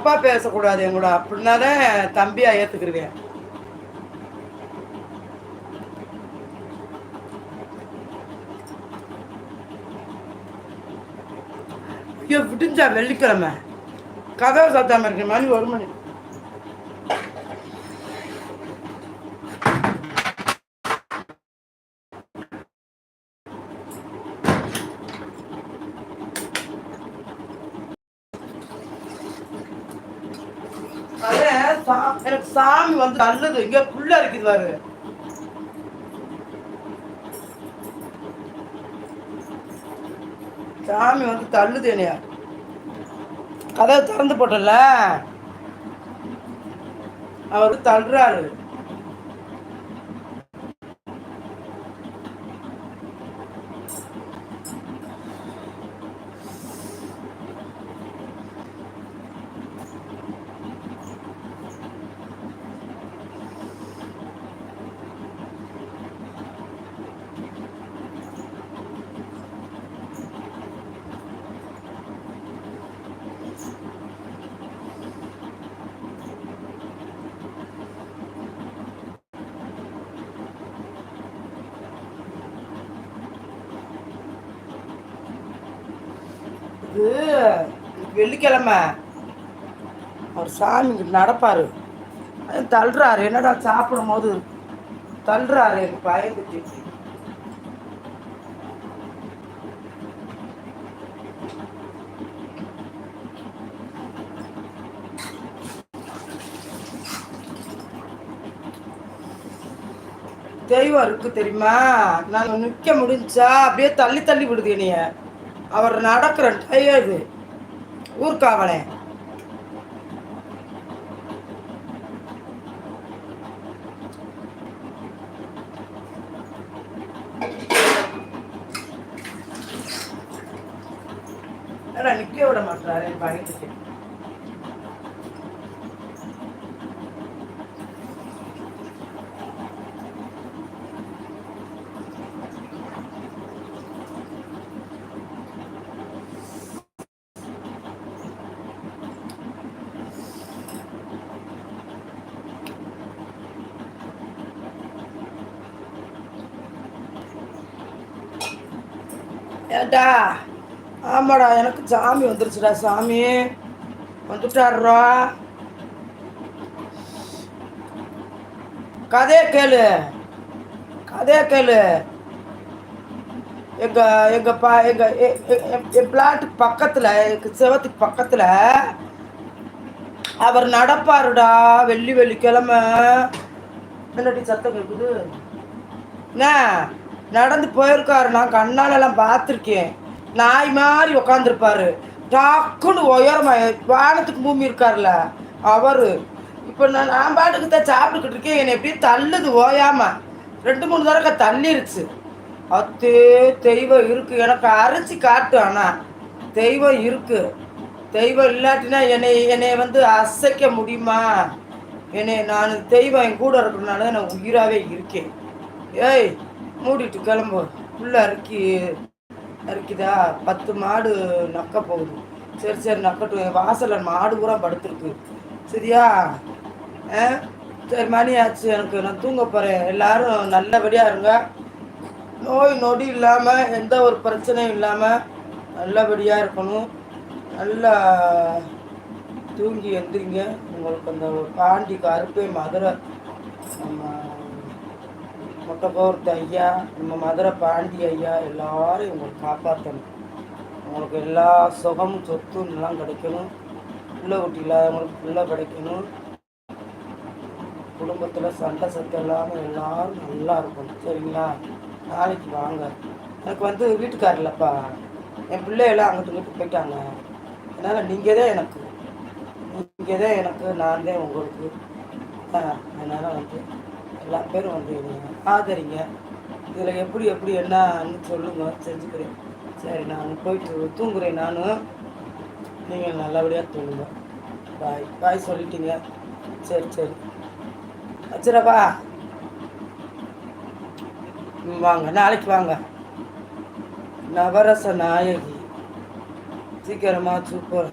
அப்பா பேசக்கூடாது எங்கூட அப்படின்னா தான் தம்பியா ஏத்துக்கிருவேன். ஐயோ விடிஞ்சா வெள்ளிக்கிழமை. கதவை சத்தாம இருக்கிற மாதிரி ஒரு மணி எனக்கு சாமி வந்து நல்லது இங்க புள்ள இருக்குது பாரு. சாமி வந்து தள்ளுது என்னையா. கதவை திறந்து போட்டல அவர் தள்ளுறாரு. இது வெள்ளிக்கிழமை. அவர் சாமி நடப்பாரு. தள்ளுறாரு. என்னடா சாப்பிடும் போது தள்ளுறாரு எனக்கு பயந்துட்டு. தெய்வம் இருக்கு தெரியுமா? நான் நிற்க முடிஞ்சா அப்படியே தள்ளி தள்ளி விடுது என்னைய. அவர் நடக்கிற டயர்டு ஊர்காவலை நிக்க விட மாட்டாரு என் ஏட்டா ஆமாடா எனக்கு சாமி வந்துருச்சுடா சாமி. வந்துட்டாடுறா கதையை கேளு. கதையை கேளு. எங்கள் எங்கள் பா எங்கள் என் பிளாட்டுக்கு பக்கத்தில் எங்கள் செவத்துக்கு பக்கத்தில் அவர் நடப்பாருடா வெள்ளி வெள்ளிக்கிழமை என்னடி சத்தம் கேட்குது என்ன? நடந்து போயிருக்காரு நான் கண்ணாலெல்லாம் பார்த்துருக்கேன். நாய் மாதிரி உக்காந்துருப்பாரு. டாக்குன்னு உயரமாக வானத்துக்கு பூமி இருக்கார்ல அவரு. இப்போ நான் நான் பாட்டுக்கு தான் சாப்பிட்டுக்கிட்டு இருக்கேன். என்னை எப்படியும் தள்ளுது ஓயாமல் ரெண்டு மூணு தடவை தள்ளிருச்சு. அத்தே தெய்வம் இருக்கு. எனக்கு அரைச்சி காட்டு ஆனால் தெய்வம் இருக்கு. தெய்வம் இல்லாட்டினா என்னை என்னை வந்து அசைக்க முடியுமா? என்னை நான் தெய்வம் என் கூட இருக்கிறனால நான் உயிராகவே இருக்கேன். ஏய் மூடிட்டு கிளம்புவோம். புள்ள அறுக்கி அறுக்கிதா பத்து மாடு நக்க போகுது. சரி சரி நக்கட்டும். வாசலில் மாடு பூரா படுத்துருக்கு. சரியா? சரி மணி ஆச்சு. எனக்கு நான் தூங்க போகிறேன் எல்லாரும் நல்லபடியாக இருங்க. நோய் நொடி இல்லாமல் எந்த ஒரு பிரச்சனையும் இல்லாமல் நல்லபடியாக இருக்கணும். நல்லா தூங்கி எந்திரிங்க. உங்களுக்கு அந்த பாண்டி கருப்பை மதுரை நம்ம முட்டைக்கோர்த்து ஐயா நம்ம மதுரை பாண்டி ஐயா எல்லாரும் உங்களுக்கு காப்பாற்றணும் உங்களுக்கு எல்லா சுகமும் சொத்தும் எல்லாம் கிடைக்கணும். பிள்ளை குட்டி இல்லாதவங்களுக்கு பிள்ளை கிடைக்கணும். குடும்பத்தில் சண்டை சத்தம் இல்லாமல் எல்லாரும் நல்லா இருக்கணும். சரிங்களா? நாளைக்கு வாங்க. எனக்கு வந்து வீட்டுக்கார் இல்லைப்பா. என் பிள்ளையெல்லாம் அங்கிட்டு இங்கிட்டு போயிட்டாங்க. அதனால் நீங்கள் தான் எனக்கு நீங்கள் தான் எனக்கு நான் தான் உங்களுக்கு. அதனால் வந்து எல்லா பேரும் வந்து ஆதரிங்க. இதில் எப்படி எப்படி என்னன்னு சொல்லுங்க செஞ்சுக்கிறேன் சரி நான் போயிட்டு தூங்குறேன் நானும் நீங்கள் நல்லபடியாக தூங்குங்க. பாய் பாய் சொல்லிட்டீங்க. சரி சரி. வச்சுரப்பா வாங்க நாளைக்கு வாங்க. நவரச நாயகி. சீக்கிரமாக சூப்பர்